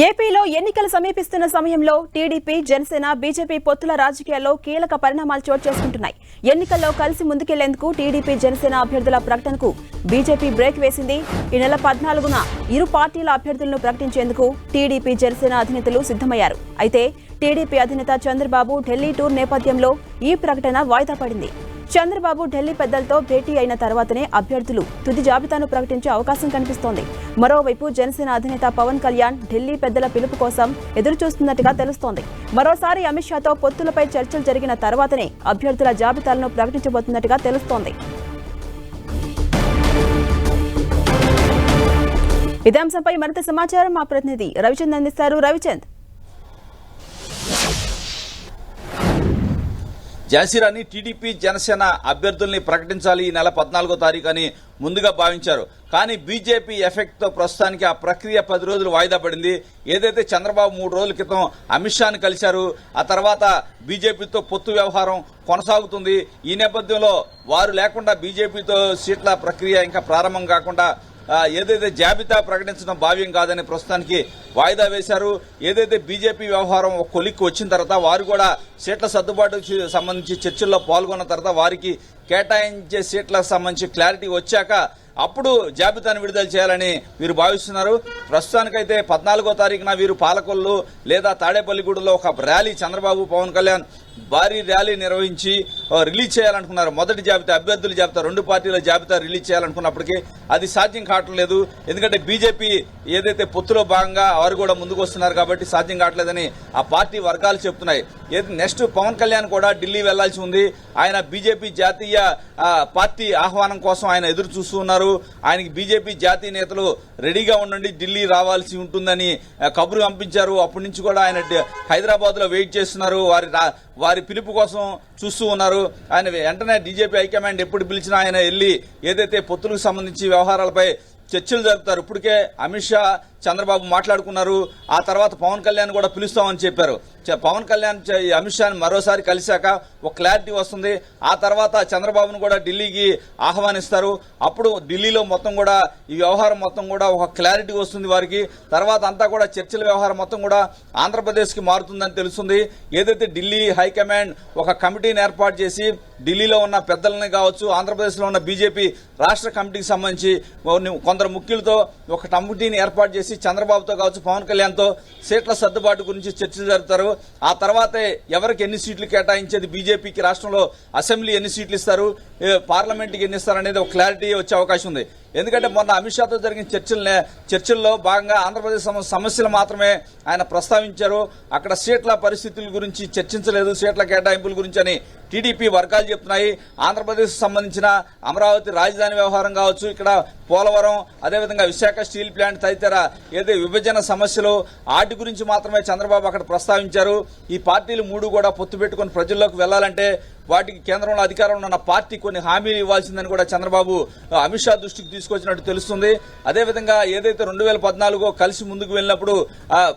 ఏపీలో ఎన్నికలు సమీపిస్తున్న సమయంలో టీడీపీ జనసేన బీజేపీ పొత్తుల రాజకీయాల్లో కీలక పరిణామాలు చోటు చేసుకుంటున్నాయి. ఎన్నికల్లో కలిసి ముందుకెళ్ళేందుకు టీడీపీ జనసేన అభ్యర్థుల ప్రకటనకు బీజేపీ బ్రేక్ వేసింది. ఈ నెల పద్నాలుగున ఇరు పార్టీల అభ్యర్థులను ప్రకటించేందుకు టీడీపీ జనసేన అధినేతలు సిద్ధమయ్యారు. అయితే టీడీపీ అధినేత చంద్రబాబు ఢిల్లీ టూర్ నేపథ్యంలో ఈ ప్రకటన వాయిదా పడింది. చంద్రబాబు ఢిల్లీ పెద్దలతో భేటీ అయిన తర్వాతనే అభ్యర్థులు తుది జాబితాను ప్రకటించే అవకాశం కనిపిస్తోంది. మరోవైపు జనసేన అధినేత పవన్ కళ్యాణ్ ఢిల్లీ పెద్దల పిలుపు కోసం ఎదురుచూస్తున్నట్టుగా తెలుస్తోంది. మరోసారి అమిత్ షాతో పొత్తులపై చర్చలు జరిగిన తర్వాతనే అభ్యర్థుల జాబితాలను ప్రకటించబోతున్నట్టుగా తెలుస్తోంది. ఇదే అంశంపై మరింత సమాచారం మా ప్రతినిధి రవిచంద్ అందిస్తారు. రవిచంద్ జాన్సీరాని టీడీపీ జనసేన అభ్యర్థుల్ని ప్రకటించాలి ఈ నెల పద్నాలుగో తారీఖు అని ముందుగా భావించారు. కానీ బీజేపీ ఎఫెక్ట్తో ప్రస్తుతానికి ఆ ప్రక్రియ పది రోజులు వాయిదా పడింది. ఏదైతే చంద్రబాబు మూడు రోజుల క్రితం అమిత్ షాను కలిశారు ఆ తర్వాత బీజేపీతో పొత్తు వ్యవహారం కొనసాగుతుంది. ఈ నేపథ్యంలో వారు లేకుండా బీజేపీతో సీట్ల ప్రక్రియ ఇంకా ప్రారంభం కాకుండా ఏదైతే జాబితా ప్రకటించడం భావ్యం కాదని ప్రస్తుతానికి వాయిదా వేశారు. ఏదైతే బీజేపీ వ్యవహారం ఒక కొలిక్కి వచ్చిన తర్వాత వారు కూడా సీట్ల సర్దుబాటు సంబంధించి చర్చల్లో పాల్గొన్న తర్వాత వారికి కేటాయించే సీట్లకు సంబంధించి క్లారిటీ వచ్చాక అప్పుడు జాబితాను విడుదల చేయాలని వీరు భావిస్తున్నారు. ప్రస్తుతానికైతే పద్నాలుగో తారీఖున వీరు పాలకొల్లు లేదా తాడేపల్లిగూడలో ఒక ర్యాలీ చంద్రబాబు పవన్ కళ్యాణ్ భారీ ర్యాలీ నిర్వహించి రిలీజ్ చేయాలనుకున్నారు. మొదటి జాబితా అభ్యర్థుల జాబితా రెండు పార్టీల జాబితా రిలీజ్ చేయాలనుకున్నప్పటికీ అది సాధ్యం కావట్లేదు ఎందుకంటే బీజేపీ ఏదైతే పొత్తులో భాగంగా వారు కూడా ముందుకు వస్తున్నారు కాబట్టి సాధ్యం కావట్లేదని ఆ పార్టీ వర్గాలు చెప్తున్నాయి. ఏది నెక్స్ట్ పవన్ కళ్యాణ్ కూడా ఢిల్లీ వెళ్ళాల్సి ఉంది. ఆయన బీజేపీ జాతీయ పార్టీ ఆహ్వానం కోసం ఆయన ఎదురు చూస్తూ ఉన్నారు. ఆయనకి బీజేపీ జాతీయ నేతలు రెడీగా ఉండండి ఢిల్లీ రావాల్సి ఉంటుందని కబురు పంపించారు. అప్పటి నుంచి కూడా ఆయన హైదరాబాద్లో వెయిట్ చేస్తున్నారు. వారి వారి పిలుపు కోసం చూస్తూ ఉన్నారు. ఆయన వెంటనే డీజేపీ హైకమాండ్ ఎప్పుడు పిలిచినా ఆయన వెళ్ళి ఏదైతే పొత్తులకు సంబంధించి వ్యవహారాలపై చర్చలు జరుపుతారు ఇప్పటికే అమిత్ షా చంద్రబాబు మాట్లాడుకున్నారు. ఆ తర్వాత పవన్ కళ్యాణ్ కూడా పిలుస్తామని చెప్పారు. పవన్ కళ్యాణ్ అమిత్ షాని మరోసారి కలిశాక ఒక క్లారిటీ వస్తుంది. ఆ తర్వాత చంద్రబాబును కూడా ఢిల్లీకి ఆహ్వానిస్తారు. అప్పుడు ఢిల్లీలో మొత్తం కూడా ఈ వ్యవహారం మొత్తం కూడా ఒక క్లారిటీ వస్తుంది వారికి. తర్వాత అంతా కూడా చర్చల వ్యవహారం మొత్తం కూడా ఆంధ్రప్రదేశ్కి మారుతుందని తెలుస్తుంది. ఏదైతే ఢిల్లీ హైకమాండ్ ఒక కమిటీని ఏర్పాటు చేసి ఢిల్లీలో ఉన్న పెద్దలని కావచ్చు ఆంధ్రప్రదేశ్లో ఉన్న బీజేపీ రాష్ట్ర కమిటీకి సంబంధించి కొన్ని- కొందరు ముఖ్యులతో ఒక కమిటీని ఏర్పాటు చేసి చంద్రబాబుతో కావచ్చు పవన్ కళ్యాణ్తో సీట్ల సర్దుబాటు గురించి చర్చలు జరుపుతారు. ఆ తర్వాతే ఎవరికి ఎన్ని సీట్లు కేటాయించేది? బీజేపీకి రాష్ట్రంలో అసెంబ్లీ ఎన్ని సీట్లు ఇస్తారు? పార్లమెంట్కి ఎన్ని ఇస్తారు అనేది ఒక క్లారిటీ వచ్చే అవకాశం ఉంది. ఎందుకంటే మొన్న అమిత్ షాతో జరిగిన చర్చలనే చర్చల్లో భాగంగా ఆంధ్రప్రదేశ్ సమస్యలు మాత్రమే ఆయన ప్రస్తావించారు. అక్కడ సీట్ల పరిస్థితుల గురించి చర్చించలేదు సీట్ల కేటాయింపుల గురించి అని టీడీపీ వర్గాలు చెప్తున్నాయి. ఆంధ్రప్రదేశ్ సంబంధించిన అమరావతి రాజధాని వ్యవహారం కావచ్చు ఇక్కడ పోలవరం అదేవిధంగా విశాఖ స్టీల్ ప్లాంట్ తదితర ఏదో విభజన సమస్యలు వాటి గురించి మాత్రమే చంద్రబాబు అక్కడ ప్రస్తావించారు. ఈ పార్టీలు మూడు కూడా పొత్తు పెట్టుకుని ప్రజల్లోకి వెళ్ళాలంటే వాటికి కేంద్రంలో అధికారంలో ఉన్న పార్టీ కొన్ని హామీలు ఇవ్వాల్సిందని కూడా చంద్రబాబు అమిత్ షా దృష్టికి తీసుకొచ్చినట్టు తెలుస్తుంది. అదేవిధంగా ఏదైతే రెండు వేల పద్నాలుగో కలిసి ముందుకు వెళ్ళినప్పుడు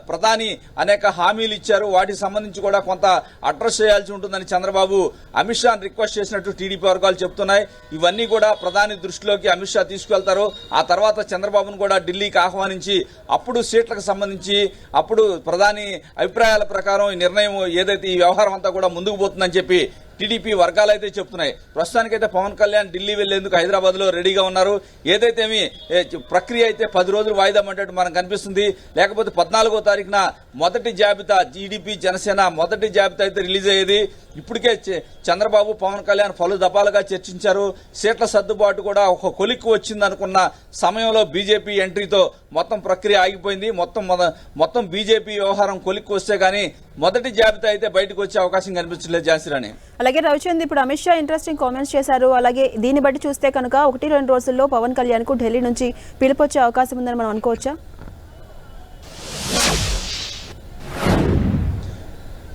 ప్రధాని అనేక హామీలు ఇచ్చారు. వాటికి సంబంధించి కూడా కొంత అడ్రస్ చేయాల్సి ఉంటుందని చంద్రబాబు అమిత్ షా రిక్వెస్ట్ చేసినట్టు టీడీపీ వర్గాలు చెప్తున్నాయి. ఇవన్నీ కూడా ప్రధాని దృష్టిలోకి అమిత్ షా తీసుకెళ్తారు. ఆ తర్వాత చంద్రబాబును కూడా ఢిల్లీకి ఆహ్వానించి అప్పుడు సీట్లకు సంబంధించి అప్పుడు ప్రధాని అభిప్రాయాల ప్రకారం ఈ నిర్ణయం ఏదైతే ఈ వ్యవహారం అంతా కూడా ముందుకు పోతుందని చెప్పి టీడీపీ వర్గాలు అయితే చెప్తున్నాయి. ప్రస్తుతానికైతే పవన్ కళ్యాణ్ ఢిల్లీ వెళ్ళేందుకు హైదరాబాద్లో రెడీగా ఉన్నారు. ఏదైతేమి ప్రక్రియ అయితే పది రోజులు వాయిదా పడ్డట్టు మనకు కనిపిస్తుంది. లేకపోతే పద్నాలుగో తారీఖున మొదటి జాబితా టీడీపీ జనసేన మొదటి జాబితా అయితే రిలీజ్ అయ్యేది. ఇప్పటికే చంద్రబాబు పవన్ కళ్యాణ్ పలు దఫాలుగా చర్చించారు. సీట్ల సర్దుబాటు కూడా ఒక కొలిక్కు వచ్చిందనుకున్న సమయంలో బీజేపీ ఎంట్రీతో మొత్తం ప్రక్రియ ఆగిపోయింది. మొత్తం మొద- మొత్తం బీజేపీ వ్యవహారం కొలిక్కి వస్తే గానీ మొదటి జాబితా అయితే బయటకు వచ్చే అవకాశం కనిపించలేదు ఝాన్సీరాణి అలాగే రవిచంద్ ఇప్పుడు అమిత్ షా ఇంట్రెస్టింగ్ కామెంట్స్ చేశారు. అలాగే దీన్ని బట్టి చూస్తే కనుక ఒకటి రెండు రోజుల్లో పవన్ కళ్యాణ్కు ఢిల్లీ నుంచి పిలుపు అవకాశం ఉందని మనం అనుకోవచ్చా?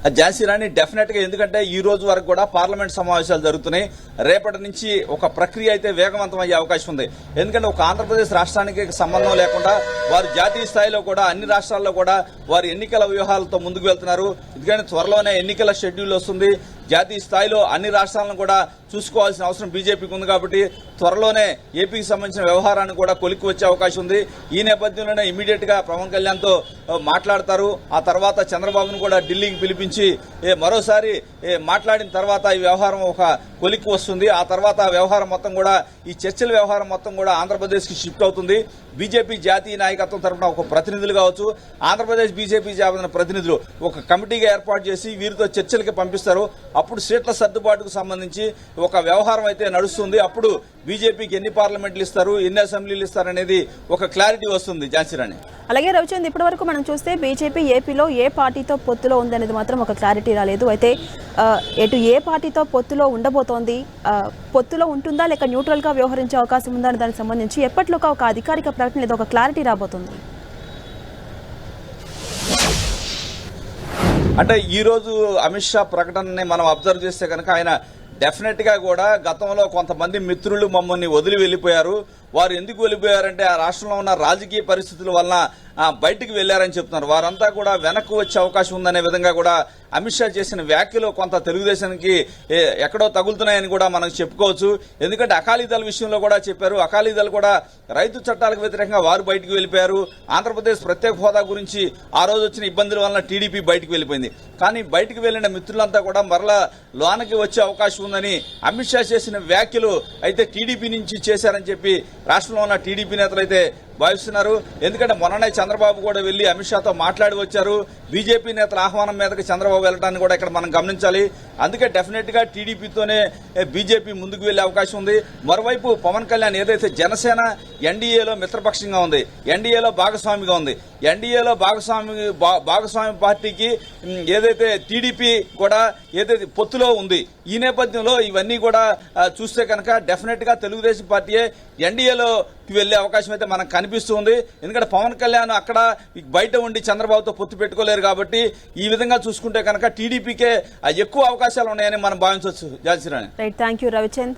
ఝాన్సీరాణి డెఫినెట్గా ఎందుకంటే ఈ రోజు వరకు కూడా పార్లమెంట్ సమావేశాలు జరుగుతున్నాయి. రేపటి నుంచి ఒక ప్రక్రియ అయితే వేగవంతం అయ్యే అవకాశం ఉంది. ఎందుకంటే ఒక ఆంధ్రప్రదేశ్ రాష్ట్రానికి సంబంధం లేకుండా వారు జాతీయ స్థాయిలో కూడా అన్ని రాష్ట్రాల్లో కూడా వారు ఎన్నికల వ్యూహాలతో ముందుకు వెళ్తున్నారు. ఎందుకంటే త్వరలోనే ఎన్నికల షెడ్యూల్ వస్తుంది. జాతీయ స్థాయిలో అన్ని రాష్ట్రాలను కూడా చూసుకోవాల్సిన అవసరం బీజేపీకి ఉంది కాబట్టి త్వరలోనే ఏపీకి సంబంధించిన వ్యవహారాన్ని కూడా కొలిక్కి వచ్చే అవకాశం ఉంది. ఈ నేపథ్యంలోనే ఇమీడియట్గా పవన్ కళ్యాణ్తో మాట్లాడతారు. ఆ తర్వాత చంద్రబాబును కూడా ఢిల్లీకి పిలిపించి ఏ, మరోసారి ఏ, మాట్లాడిన తర్వాత ఈ వ్యవహారం ఒక కొలిక్కి వస్తుంది. ఆ తర్వాత వ్యవహారం మొత్తం కూడా ఈ చర్చల వ్యవహారం మొత్తం కూడా ఆంధ్రప్రదేశ్కి షిఫ్ట్ అవుతుంది. బీజేపీ జాతీయ నాయకత్వం తరఫున ఒక ప్రతినిధులు కావచ్చు ఆంధ్రప్రదేశ్ బీజేపీ జాబిన ప్రతినిధులు ఒక కమిటీగా ఏర్పాటు చేసి వీరితో చర్చలకి పంపిస్తారు. అప్పుడు సీట్ల సర్దుబాటుకు సంబంధించి ఒక వ్యవహారం అయితే నడుస్తుంది. అప్పుడు బీజేపీకి ఎన్ని పార్లమెంట్లు ఇస్తారు ఎన్ని అసెంబ్లీలు ఇస్తారు అనేది ఒక క్లారిటీ వస్తుంది. ఝాన్సీరాణి అలాగే రవిచంద్ ఇప్పటి వరకు మనం చూస్తే బీజేపీ ఏపీలో ఏ పార్టీతో పొత్తులో ఉందనేది మాత్రం ఒక క్లారిటీ రాలేదు. అయితే ఎటు ఏ పార్టీతో పొత్తులో ఉండబోతుంది ఆ, పొత్తులో ఉంటుందా లేక న్యూట్రల్గా వ్యవహరించే అవకాశం ఉందా దానికి సంబంధించి ఎప్పటిలోగా ఒక అధికారిక ప్రకటన లేదా ఒక క్లారిటీ రాబోతుంది. అంటే ఈ రోజు అమిత్ షా ప్రకటనని మనం అబ్జర్వ్ చేస్తే కనుక ఆయన డెఫినెట్గా కూడా గతంలో కొంతమంది మిత్రులు మమ్మల్ని వదిలి వెళ్ళిపోయారు. వారు ఎందుకు వెళ్ళిపోయారంటే ఆ రాష్ట్రంలో ఉన్న రాజకీయ పరిస్థితుల వలన బయటికి వెళ్ళారని చెప్తున్నారు. వారంతా కూడా వెనక్కి వచ్చే అవకాశం ఉందనే విధంగా కూడా అమిత్ షా చేసిన వ్యాఖ్యలు కొంత తెలుగుదేశానికి ఎక్కడో తగులుతున్నాయని కూడా మనం చెప్పుకోవచ్చు. ఎందుకంటే అకాలీదళ విషయంలో కూడా చెప్పారు. అకాలీదళ కూడా రైతు చట్టాలకు వ్యతిరేకంగా వారు బయటికి వెళ్ళిపోయారు. ఆంధ్రప్రదేశ్ ప్రత్యేక హోదా గురించి ఆ రోజు వచ్చిన ఇబ్బందుల వలన టీడీపీ బయటికి వెళ్ళిపోయింది. కానీ బయటికి వెళ్ళిన మిత్రులంతా కూడా మరలా లోనకి వచ్చే అవకాశం ఉందని అమిత్ షా చేసిన వ్యాఖ్యలు అయితే టీడీపీ నుంచి చేశారని చెప్పి రాష్ట్రంలో ఉన్న టీడీపీ నేతలు అయితే భావిస్తున్నారు. ఎందుకంటే మొన్ననే చంద్రబాబు కూడా వెళ్ళి అమిత్ షాతో మాట్లాడి వచ్చారు. బీజేపీ నేతల ఆహ్వానం మీదకి చంద్రబాబు వెళ్ళడానికి కూడా ఇక్కడ మనం గమనించాలి. అందుకే డెఫినెట్గా టీడీపీతోనే బీజేపీ ముందుకు వెళ్ళే అవకాశం ఉంది. మరోవైపు పవన్ కళ్యాణ్ ఏదైతే జనసేన ఎన్డీఏలో మిత్రపక్షంగా ఉంది ఎన్డీఏలో భాగస్వామిగా ఉంది ఎన్డీఏలో భాగస్వామి భాగస్వామి పార్టీకి ఏదైతే టీడీపీ కూడా ఏదైతే పొత్తులో ఉంది ఈ నేపథ్యంలో ఇవన్నీ కూడా చూస్తే కనుక డెఫినెట్గా తెలుగుదేశం పార్టీయే. ఎన్డీఏలో వెళ్ళే అవకాశం అయితే మనకు కనిపిస్తుంది. ఎందుకంటే పవన్ కళ్యాణ్ అక్కడ బయట ఉండి చంద్రబాబుతో పొత్తు పెట్టుకోలేరు కాబట్టి ఈ విధంగా చూసుకుంటే కనుక టీడీపీకే ఆ, ఎక్కువ అవకాశాలు ఉన్నాయని మనం భావించవచ్చు. Jhansirani right thank you Ravichand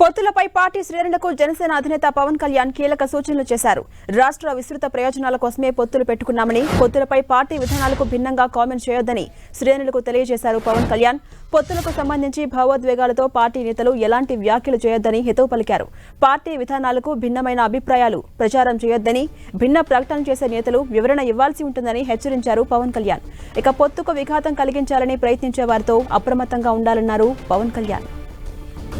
పొత్తులపై party శ్రేణులకు జనసేన అధినేత పవన్ కళ్యాణ్ కీలక సూచనలు చేశారు. రాష్ట్ర విస్తృత ప్రయోజనాల కోసమే పొత్తులు పెట్టుకున్నామని పొత్తులపై పార్టీ విధానాలకు భిన్నంగా కామెంట్ చేయొద్దని శ్రేణులకు తెలియజేశారు పవన్ కళ్యాణ్. పొత్తులకు సంబంధించి భావోద్వేగాలతో పార్టీ నేతలు ఎలాంటి వ్యాఖ్యలు చేయొద్దని హితవు పలికారు. పార్టీ విధానాలకు భిన్నమైన అభిప్రాయాలు ప్రచారం చేయొద్దని భిన్న ప్రకటన చేసే నేతలు వివరణ ఇవ్వాల్సి ఉంటుందని హెచ్చరించారు పవన్ కళ్యాణ్. ఇక పొత్తుకు విఘాతం కలిగించాలని ప్రయత్నించే వారితో అప్రమత్తంగా ఉండాలన్నారు పవన్ కళ్యాణ్.